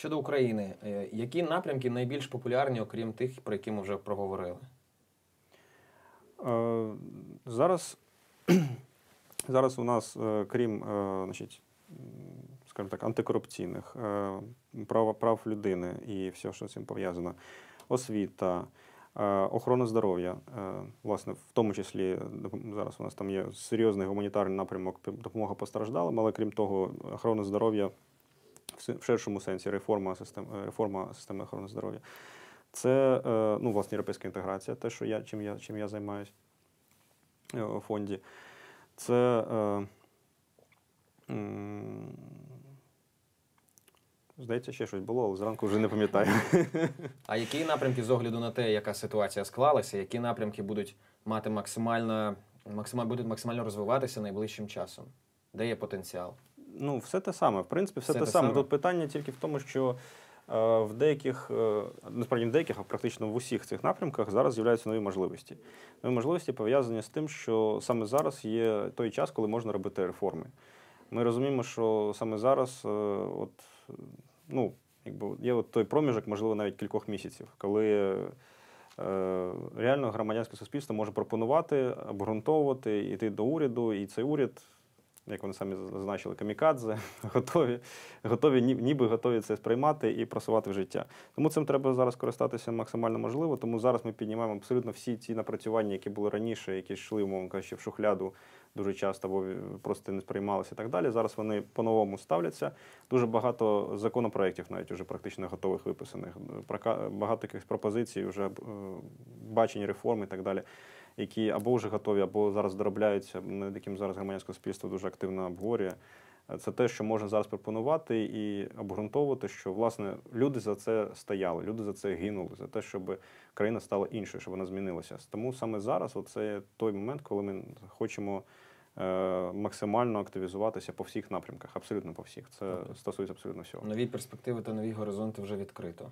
Щодо України, е, які напрямки найбільш популярні, окрім тих, про які ми вже проговорили? Е, Зараз, зараз у нас, е, крім значить, скажімо так, антикорупційних е, прав, людини і все, що з цим пов'язано, освіта, охорона здоров'я, власне, в тому числі зараз у нас там є серйозний гуманітарний напрямок допомога постраждалим, але крім того, охорона здоров'я в ширшому сенсі реформа системи, реформа системи охорони здоров'я. Це е, ну, власне європейська інтеграція, те, що я, чим я, чим я займаюся е, у фонді. Це. Е, здається, ще щось було, але зранку вже не пам'ятаю. А які напрямки з огляду на те, яка ситуація склалася, які напрямки будуть мати максимально, максимально будуть максимально розвиватися найближчим часом? Де є потенціал? Ну, все те саме. В принципі, все, Все те, те саме. саме? Тут питання тільки в тому, що е, в деяких, е, насправді в деяких, а практично в усіх цих напрямках зараз з'являються нові можливості. Нові можливості пов'язані з тим, що саме зараз є той час, коли можна робити реформи. Ми розуміємо, що саме зараз, е, от, ну, якби є от той проміжок, можливо, навіть кількох місяців, коли. е, Реально громадянське суспільство може пропонувати, обґрунтовувати, йти до уряду, і цей уряд як вони самі зазначили, камікадзе, готові, готові, ні- ніби готові це сприймати і просувати в життя. Тому цим треба зараз користатися максимально можливо. Тому зараз ми піднімаємо абсолютно всі ці напрацювання, які були раніше, які йшли, умовно кажучи, в шухляду дуже часто або просто не сприймалися і так далі. Зараз вони по-новому ставляться. Дуже багато законопроєктів навіть вже практично готових виписаних. Багато якихось пропозицій, вже е, бачень реформ і так далі які або вже готові, або зараз доробляються, над яким зараз громадянське суспільство дуже активно обговорює. Це те, що можна зараз пропонувати і обґрунтовувати, що власне люди за це стояли, люди за це гинули, за те, щоб країна стала іншою, щоб вона змінилася. Тому саме зараз це той момент, коли ми хочемо е, максимально активізуватися по всіх напрямках, абсолютно по всіх. Це Добре. стосується абсолютно всього. Нові перспективи та нові горизонти вже відкрито.